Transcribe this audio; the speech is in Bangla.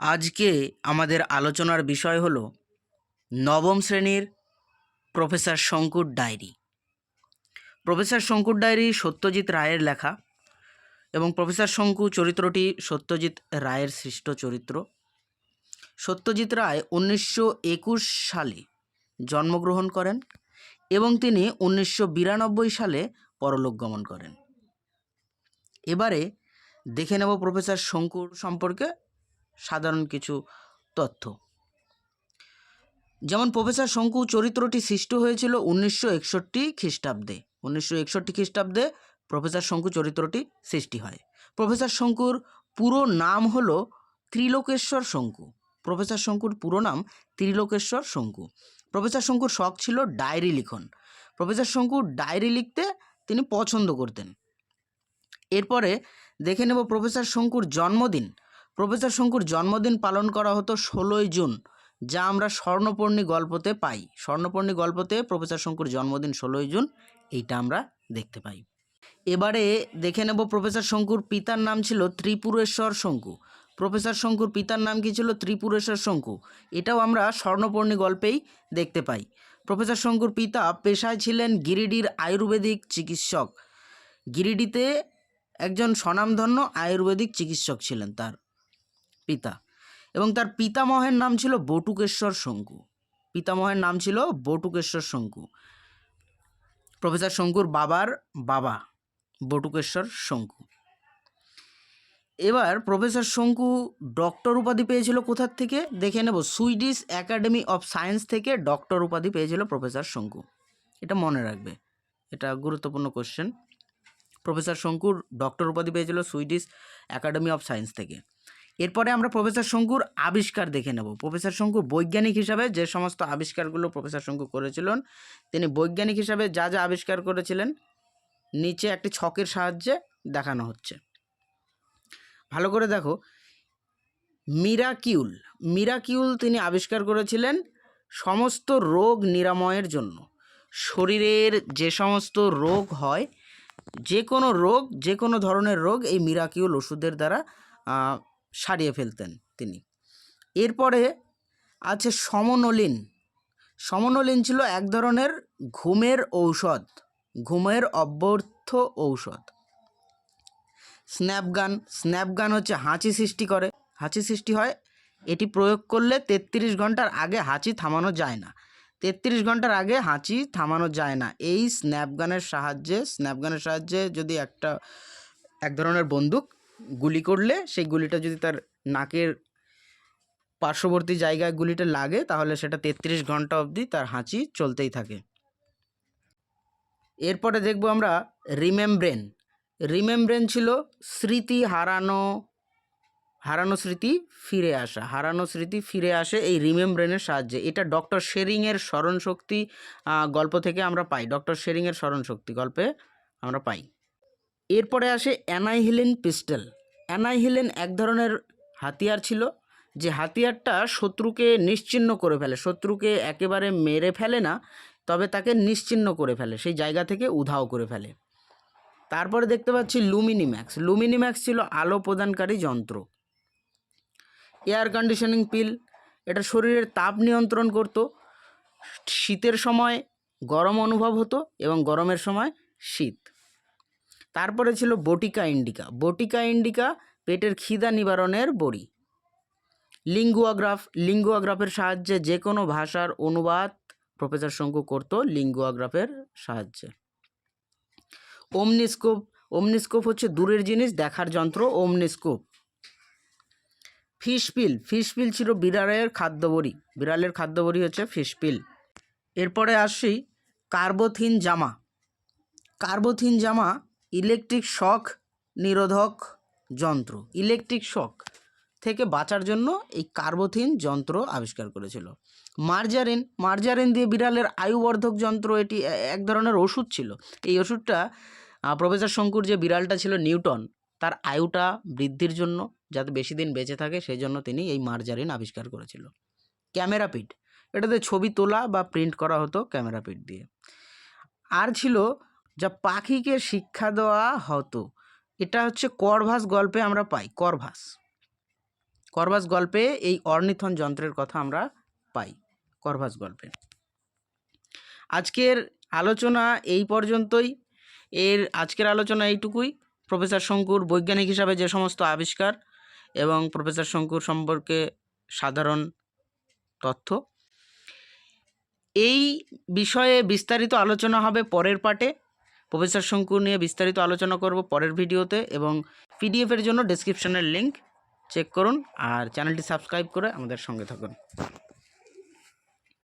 আজকে আমাদের আলোচনার বিষয় হলো নবম শ্রেণির প্রফেসর শঙ্কুর ডায়েরি। প্রফেসর শঙ্কুর ডায়েরি সত্যজিৎ রায়ের লেখা এবং প্রফেসর শঙ্কু চরিত্রটি সত্যজিৎ রায়ের সৃষ্ট চরিত্র। সত্যজিৎ রায় উনিশশো একুশ সালে জন্মগ্রহণ করেন এবং তিনি উনিশশো বিরানব্বই সালে পরলোক গমন করেন। এবারে দেখে নেব প্রফেসর শঙ্কুর সম্পর্কে সাধারণ কিছু তথ্য। যেমন প্রফেসর শঙ্কু চরিত্রটি সৃষ্ট হয়েছিল উনিশশো একষট্টি খ্রিস্টাব্দে। উনিশশো একষট্টি খ্রিস্টাব্দে প্রফেসর শঙ্কু চরিত্রটি সৃষ্টি হয়। প্রফেসর শঙ্কুর পুরো নাম হল ত্রিলোকেশ্বর শঙ্কু। প্রফেসর শঙ্কুর পুরো নাম ত্রিলোকেশ্বর শঙ্কু। প্রফেসর শঙ্কুর শখ ছিল ডায়েরি লিখন। প্রফেসর শঙ্কু ডায়েরি লিখতে তিনি পছন্দ করতেন। এরপরে দেখে নেব প্রফেসর শঙ্কুর জন্মদিন। প্রফেসর শঙ্কুর জন্মদিন পালন করা হতো ষোলোই জুন, যা আমরা স্বর্ণপর্ণী গল্পতে পাই। স্বর্ণপর্ণী গল্পতে প্রফেসর শঙ্কুর জন্মদিন ষোলোই জুন, এইটা আমরা দেখতে পাই। এবারে দেখে নেব প্রফেসর শঙ্কুর পিতার নাম ছিল ত্রিপুরেশ্বর শঙ্কু। প্রফেসর শঙ্কুর পিতার নাম কি ছিল? ত্রিপুরেশ্বর শঙ্কু। এটাও আমরা স্বর্ণপর্ণী গল্পেই দেখতে পাই। প্রফেসর শঙ্কুর পিতা পেশায় ছিলেন গিরিডির আয়ুর্বেদিক চিকিৎসক। গিরিডিতে একজন স্বনামধন্য আয়ুর্বেদিক চিকিৎসক ছিলেন তার। পিতা। এবং তার পিতামহের নাম ছিল বটুকেশ্বর শঙ্কু। পিতামহের নাম ছিল বটুকেশ্বর শঙ্কু। প্রফেসর শঙ্কুর বাবার বাবা বটুকেশ্বর শঙ্কু। এবার প্রফেসর শঙ্কু ডক্টর উপাধি পেয়েছিল কোথার থেকে? দেখে নেব। সুইডিশ একাডেমি অফ সায়েন্স থেকে ডক্টর উপাধি পেয়েছিল প্রফেসর শঙ্কু। এটা মনে রাখবে। এটা গুরুত্বপূর্ণ কোশ্চেন প্রফেসর শঙ্কুর ডক্টর উপাধি পেয়েছিল সুইডিশ একাডেমি অফ সায়েন্স থেকে। এরপরে আমরা প্রফেসর শঙ্কুর আবিষ্কার দেখে নেব। প্রফেসর শঙ্কু বৈজ্ঞানিক হিসাবে যে সমস্ত আবিষ্কারগুলো প্রফেসর শঙ্কু করেছিলেন, তিনি বৈজ্ঞানিক হিসাবে যা যা আবিষ্কার করেছিলেন, নিচে একটি ছকের সাহায্যে দেখানো হচ্ছে। ভালো করে দেখো, মিরাকিউল মিরাকিউল তিনি আবিষ্কার করেছিলেন সমস্ত রোগ নিরাময়ের জন্য। শরীরের যে সমস্ত রোগ হয়, যে কোনো রোগ, যে কোনো ধরনের রোগ এই মিরাকিউল ওষুধের দ্বারা সারিয়ে ফেলতেন তিনি। এরপরে আছে সমনলিন। সমনলিন ছিল এক ধরনের ঘুমের ঔষধ, ঘুমের অব্যর্থ ঔষধ। স্ন্যাপগান স্ন্যাপগান হচ্ছে হাঁচি সৃষ্টি করে। হাঁচি সৃষ্টি হয়, এটি প্রয়োগ করলে তেত্রিশ ঘণ্টার আগে হাঁচি থামানো যায় না। তেত্রিশ ঘণ্টার আগে হাঁচি থামানো যায় না। এই স্ন্যাপগানের সাহায্যে স্ন্যাপগানের সাহায্যে যদি একটা, এক ধরনের বন্দুক গুলি করলে, সেই গুলিটা যদি তার নাকের পার্শ্ববর্তী জায়গায় গুলিটা লাগে, তাহলে সেটা তেত্রিশ ঘণ্টা অবধি তার হাঁচি চলতেই থাকে। এরপরে দেখব আমরা রিমেমব্রেন। রিমেমব্রেন ছিল স্মৃতি হারানো হারানো স্মৃতি ফিরে আসা, হারানো স্মৃতি ফিরে আসে এই রিমেমব্রেনের সাহায্যে। এটা ডক্টর শেরিংয়ের স্মরণশক্তি গল্প থেকে আমরা পাই। ডক্টর শেরিংয়ের স্মরণশক্তি গল্পে আমরা পাই। এরপরে আসে অ্যানাইহিলিন পিস্টল। অ্যানাইহিলিন এক ধরনের হাতিয়ার ছিল, যে হাতিয়ারটা শত্রুকে নিশ্চিহ্ন করে ফেলে। শত্রুকে একেবারে মেরে ফেলে না, তবে তাকে নিশ্চিহ্ন করে ফেলে, সেই জায়গা থেকে উধাও করে ফেলে। তারপরে দেখতে পাচ্ছি লুমিনিম্যাক্স। লুমিনিম্যাক্স ছিল আলো প্রদানকারী যন্ত্র। এয়ার কন্ডিশনিং পিল, এটা শরীরের তাপ নিয়ন্ত্রণ করত। শীতের সময় গরম অনুভব হতো এবং গরমের সময় শীত। তারপরে ছিল বটিকা ইন্ডিকা। বটিকা ইন্ডিকা পেটের খিদা নিবারণের বড়ি। লিঙ্গুয়াগ্রাফ লিঙ্গুয়াগ্রাফের সাহায্যে যে কোনো ভাষার অনুবাদ প্রফেসর শঙ্কু করতো লিঙ্গুয়াগ্রাফের সাহায্যে। ওমনিস্কোপ ওমনিস্কোপ হচ্ছে দূরের জিনিস, দেখার যন্ত্র, ওমনিস্কোপ। ফিশপিল ফিশপিল ছিল বিড়ালের খাদ্যবড়ি বিড়ালের খাদ্যবড়ি হচ্ছে ফিশপিল। এরপরে আসি কার্বোথিন জামা। কার্বোথিন জামা ইলেকট্রিক শক নিরোধক যন্ত্র। ইলেকট্রিক শক থেকে বাঁচার জন্য এই কার্বোথিন যন্ত্র আবিষ্কার করেছিল। মার্জারিন মার্জারিন দিয়ে বিড়ালের আয়ুবর্ধক যন্ত্র, এটি এক ধরনের ওষুধ ছিল। এই ওষুধটা প্রফেসর শঙ্কুর যে বিড়ালটা ছিল নিউটন, তার আয়ুটা বৃদ্ধির জন্য, যাতে বেশি দিন বেঁচে থাকে সেই জন্য তিনি এই মার্জারিন আবিষ্কার করেছিল। ক্যামেরা পিট, এটাতে ছবি তোলা বা প্রিন্ট করা হতো ক্যামেরা পিট দিয়ে। আর ছিল যা পাখিকে শিক্ষা দেওয়া হতো। এটা হচ্ছে করভাস গল্পে আমরা পাই, করভাস। করভাস গল্পে এই অর্নিথন যন্ত্রের কথা আমরা পাই, করভাস গল্পে। আজকের আলোচনা এই পর্যন্তই। এর আজকের আলোচনা এইটুকুই। প্রফেসর শঙ্কুর বৈজ্ঞানিক হিসাবে যে সমস্ত আবিষ্কার এবং প্রফেসর শঙ্কুর সম্পর্কে সাধারণ তথ্য। এই বিষয়ে বিস্তারিত আলোচনা হবে পরের পার্টে প্রফেসর শঙ্কু নিয়ে বিস্তারিত আলোচনা করব পরের ভিডিওতে এবং পিডিএফের জন্য ডেসক্রিপশনের লিঙ্ক চেক করুন আর চ্যানেলটি সাবস্ক্রাইব করে আমাদের সঙ্গে থাকুন।